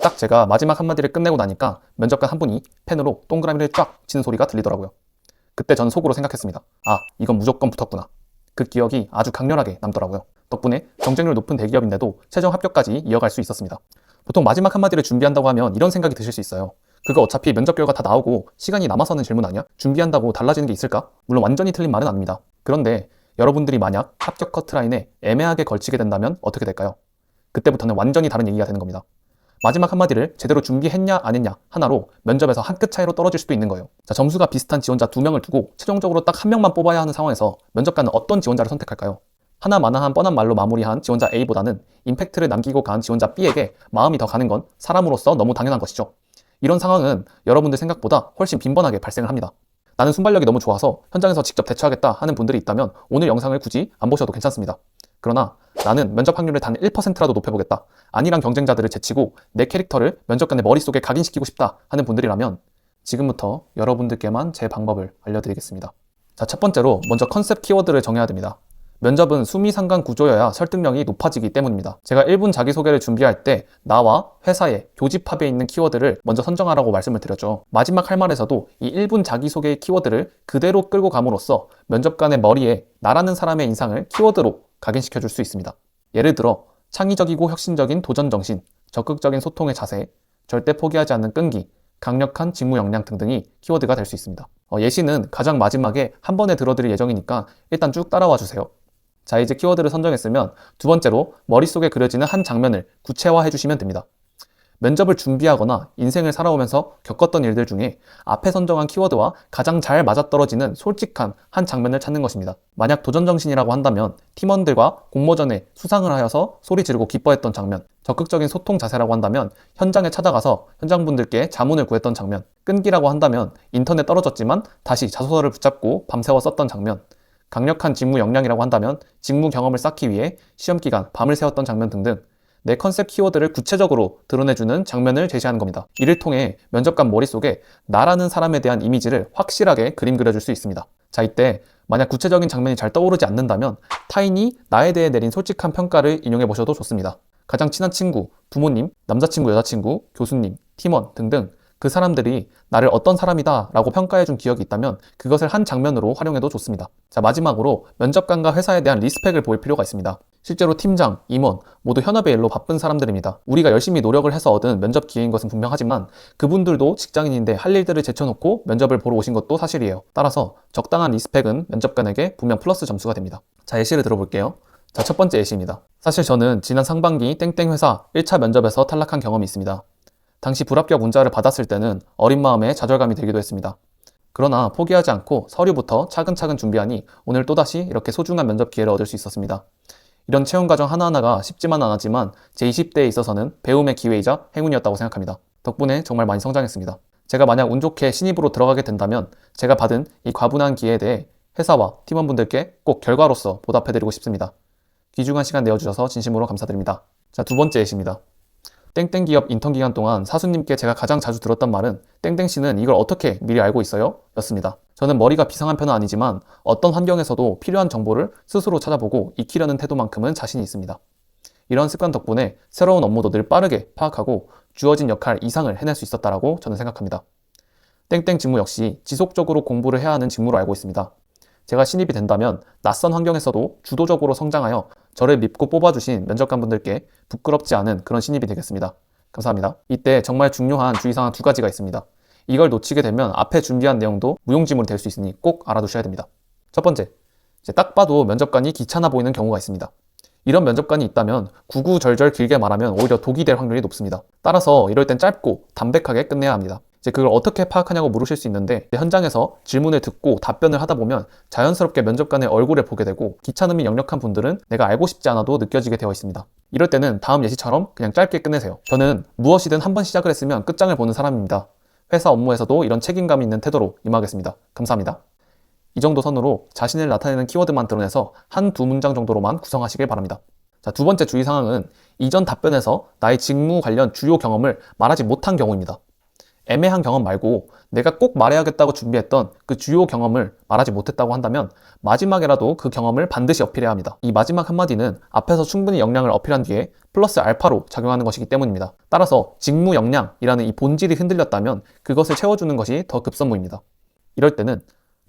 딱 제가 마지막 한마디를 끝내고 나니까 면접관 한 분이 펜으로 동그라미를 쫙 치는 소리가 들리더라고요. 그때 전 속으로 생각했습니다. 아, 이건 무조건 붙었구나. 그 기억이 아주 강렬하게 남더라고요. 덕분에 경쟁률 높은 대기업인데도 최종 합격까지 이어갈 수 있었습니다. 보통 마지막 한마디를 준비한다고 하면 이런 생각이 드실 수 있어요. 그거 어차피 면접 결과 다 나오고 시간이 남아서는 질문 아니야? 준비한다고 달라지는 게 있을까? 물론 완전히 틀린 말은 아닙니다. 그런데 여러분들이 만약 합격 커트라인에 애매하게 걸치게 된다면 어떻게 될까요? 그때부터는 완전히 다른 얘기가 되는 겁니다. 마지막 한마디를 제대로 준비했냐 안 했냐 하나로 면접에서 한 끗 차이로 떨어질 수도 있는 거예요. 자, 점수가 비슷한 지원자 두 명을 두고 최종적으로 딱 한 명만 뽑아야 하는 상황에서 면접관은 어떤 지원자를 선택할까요? 하나마나한 뻔한 말로 마무리한 지원자 A보다는 임팩트를 남기고 간 지원자 B에게 마음이 더 가는 건 사람으로서 너무 당연한 것이죠. 이런 상황은 여러분들 생각보다 훨씬 빈번하게 발생을 합니다. 나는 순발력이 너무 좋아서 현장에서 직접 대처하겠다 하는 분들이 있다면 오늘 영상을 굳이 안 보셔도 괜찮습니다. 그러나 나는 면접 확률을 단 1%라도 높여보겠다. 아니란 경쟁자들을 제치고 내 캐릭터를 면접관의 머릿속에 각인시키고 싶다 하는 분들이라면 지금부터 여러분들께만 제 방법을 알려드리겠습니다. 자, 첫 번째로 먼저 컨셉 키워드를 정해야 됩니다. 면접은 수미상관 구조여야 설득력이 높아지기 때문입니다. 제가 1분 자기소개를 준비할 때 나와 회사의 교집합에 있는 키워드를 먼저 선정하라고 말씀을 드렸죠. 마지막 할 말에서도 이 1분 자기소개의 키워드를 그대로 끌고 감으로써 면접관의 머리에 나라는 사람의 인상을 키워드로 각인시켜 줄 수 있습니다. 예를 들어 창의적이고 혁신적인 도전 정신, 적극적인 소통의 자세, 절대 포기하지 않는 끈기, 강력한 직무 역량 등등이 키워드가 될 수 있습니다. 어, 예시는 가장 마지막에 한 번에 들어드릴 예정이니까 일단 쭉 따라와 주세요. 자, 이제 키워드를 선정했으면 두 번째로 머릿속에 그려지는 한 장면을 구체화해 주시면 됩니다. 면접을 준비하거나 인생을 살아오면서 겪었던 일들 중에 앞에 선정한 키워드와 가장 잘 맞아떨어지는 솔직한 한 장면을 찾는 것입니다. 만약 도전정신이라고 한다면 팀원들과 공모전에 수상을 하여서 소리 지르고 기뻐했던 장면, 적극적인 소통 자세라고 한다면 현장에 찾아가서 현장분들께 자문을 구했던 장면, 끈기라고 한다면 인터넷 떨어졌지만 다시 자소서를 붙잡고 밤새워 썼던 장면, 강력한 직무 역량이라고 한다면 직무 경험을 쌓기 위해 시험 기간 밤을 새웠던 장면 등등 내 컨셉 키워드를 구체적으로 드러내주는 장면을 제시하는 겁니다. 이를 통해 면접관 머릿속에 나라는 사람에 대한 이미지를 확실하게 그림 그려줄 수 있습니다. 자, 이때 만약 구체적인 장면이 잘 떠오르지 않는다면 타인이 나에 대해 내린 솔직한 평가를 인용해 보셔도 좋습니다. 가장 친한 친구, 부모님, 남자친구, 여자친구, 교수님, 팀원 등등 그 사람들이 나를 어떤 사람이다 라고 평가해 준 기억이 있다면 그것을 한 장면으로 활용해도 좋습니다. 자, 마지막으로 면접관과 회사에 대한 리스펙을 보일 필요가 있습니다. 실제로 팀장, 임원 모두 현업의 일로 바쁜 사람들입니다. 우리가 열심히 노력을 해서 얻은 면접 기회인 것은 분명하지만 그분들도 직장인인데 할 일들을 제쳐놓고 면접을 보러 오신 것도 사실이에요. 따라서 적당한 리스펙은 면접관에게 분명 플러스 점수가 됩니다. 자, 예시를 들어볼게요. 자, 첫 번째 예시입니다. 사실 저는 지난 상반기 땡땡 회사 1차 면접에서 탈락한 경험이 있습니다. 당시 불합격 문자를 받았을 때는 어린 마음에 좌절감이 들기도 했습니다. 그러나 포기하지 않고 서류부터 차근차근 준비하니 오늘 또다시 이렇게 소중한 면접 기회를 얻을 수 있었습니다. 이런 체험 과정 하나하나가 쉽지만 않았지만 제 20대에 있어서는 배움의 기회이자 행운이었다고 생각합니다. 덕분에 정말 많이 성장했습니다. 제가 만약 운 좋게 신입으로 들어가게 된다면 제가 받은 이 과분한 기회에 대해 회사와 팀원분들께 꼭 결과로서 보답해드리고 싶습니다. 귀중한 시간 내어주셔서 진심으로 감사드립니다. 자, 두 번째 예시입니다. 땡땡 기업 인턴 기간 동안 사수님께 제가 가장 자주 들었던 말은 땡땡 씨는 이걸 어떻게 미리 알고 있어요? 였습니다. 저는 머리가 비상한 편은 아니지만 어떤 환경에서도 필요한 정보를 스스로 찾아보고 익히려는 태도만큼은 자신이 있습니다. 이런 습관 덕분에 새로운 업무도 늘 빠르게 파악하고 주어진 역할 이상을 해낼 수 있었다라고 저는 생각합니다. 땡땡 직무 역시 지속적으로 공부를 해야 하는 직무로 알고 있습니다. 제가 신입이 된다면 낯선 환경에서도 주도적으로 성장하여 저를 믿고 뽑아주신 면접관분들께 부끄럽지 않은 그런 신입이 되겠습니다. 감사합니다. 이때 정말 중요한 주의사항 두 가지가 있습니다. 이걸 놓치게 되면 앞에 준비한 내용도 무용지물이 될 수 있으니 꼭 알아두셔야 됩니다. 첫 번째, 딱 봐도 면접관이 귀찮아 보이는 경우가 있습니다. 이런 면접관이 있다면 구구절절 길게 말하면 오히려 독이 될 확률이 높습니다. 따라서 이럴 땐 짧고 담백하게 끝내야 합니다. 이제 그걸 어떻게 파악하냐고 물으실 수 있는데 현장에서 질문을 듣고 답변을 하다 보면 자연스럽게 면접관의 얼굴을 보게 되고 귀찮음이 역력한 분들은 내가 알고 싶지 않아도 느껴지게 되어 있습니다. 이럴 때는 다음 예시처럼 그냥 짧게 끝내세요. 저는 무엇이든 한번 시작을 했으면 끝장을 보는 사람입니다. 회사 업무에서도 이런 책임감 있는 태도로 임하겠습니다. 감사합니다. 이 정도 선으로 자신을 나타내는 키워드만 드러내서 한 두 문장 정도로만 구성하시길 바랍니다. 자, 두 번째 주의 사항은 이전 답변에서 나의 직무 관련 주요 경험을 말하지 못한 경우입니다. 애매한 경험 말고 내가 꼭 말해야겠다고 준비했던 그 주요 경험을 말하지 못했다고 한다면 마지막에라도 그 경험을 반드시 어필해야 합니다. 이 마지막 한마디는 앞에서 충분히 역량을 어필한 뒤에 플러스 알파로 작용하는 것이기 때문입니다. 따라서 직무 역량이라는 이 본질이 흔들렸다면 그것을 채워주는 것이 더 급선무입니다. 이럴 때는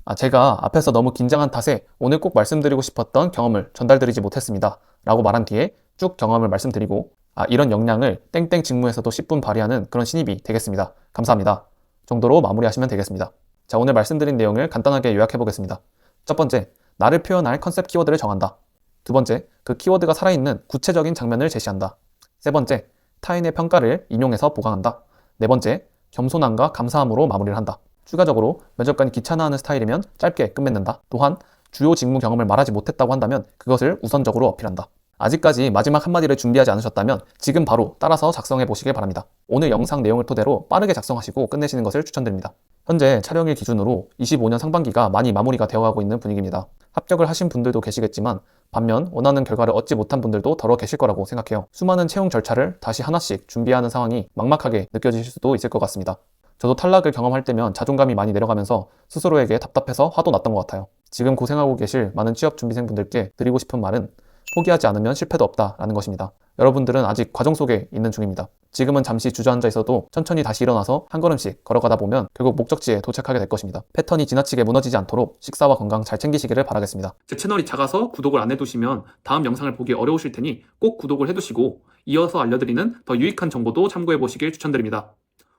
아, 제가 앞에서 너무 긴장한 탓에 오늘 꼭 말씀드리고 싶었던 경험을 전달드리지 못했습니다. 라고 말한 뒤에 쭉 경험을 말씀드리고 아, 이런 역량을 땡땡 직무에서도 10분 발휘하는 그런 신입이 되겠습니다. 감사합니다. 정도로 마무리하시면 되겠습니다. 자, 오늘 말씀드린 내용을 간단하게 요약해 보겠습니다. 첫 번째, 나를 표현할 컨셉 키워드를 정한다. 두 번째, 그 키워드가 살아있는 구체적인 장면을 제시한다. 세 번째, 타인의 평가를 인용해서 보강한다. 네 번째, 겸손함과 감사함으로 마무리를 한다. 추가적으로 면접관이 귀찮아하는 스타일이면 짧게 끝맺는다. 또한 주요 직무 경험을 말하지 못했다고 한다면 그것을 우선적으로 어필한다. 아직까지 마지막 한마디를 준비하지 않으셨다면 지금 바로 따라서 작성해 보시길 바랍니다. 오늘 영상 내용을 토대로 빠르게 작성하시고 끝내시는 것을 추천드립니다. 현재 촬영일 기준으로 25년 상반기가 많이 마무리가 되어가고 있는 분위기입니다. 합격을 하신 분들도 계시겠지만 반면 원하는 결과를 얻지 못한 분들도 더러 계실 거라고 생각해요. 수많은 채용 절차를 다시 하나씩 준비하는 상황이 막막하게 느껴지실 수도 있을 것 같습니다. 저도 탈락을 경험할 때면 자존감이 많이 내려가면서 스스로에게 답답해서 화도 났던 것 같아요. 지금 고생하고 계실 많은 취업 준비생 분들께 드리고 싶은 말은 포기하지 않으면 실패도 없다라는 것입니다. 여러분들은 아직 과정 속에 있는 중입니다. 지금은 잠시 주저앉아 있어도 천천히 다시 일어나서 한 걸음씩 걸어가다 보면 결국 목적지에 도착하게 될 것입니다. 패턴이 지나치게 무너지지 않도록 식사와 건강 잘 챙기시기를 바라겠습니다. 제 채널이 작아서 구독을 안 해두시면 다음 영상을 보기 어려우실 테니 꼭 구독을 해두시고 이어서 알려드리는 더 유익한 정보도 참고해 보시길 추천드립니다.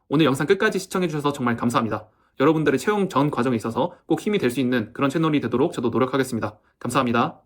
오늘 영상 끝까지 시청해주셔서 정말 감사합니다. 여러분들의 채용 전 과정에 있어서 꼭 힘이 될 수 있는 그런 채널이 되도록 저도 노력하겠습니다. 감사합니다.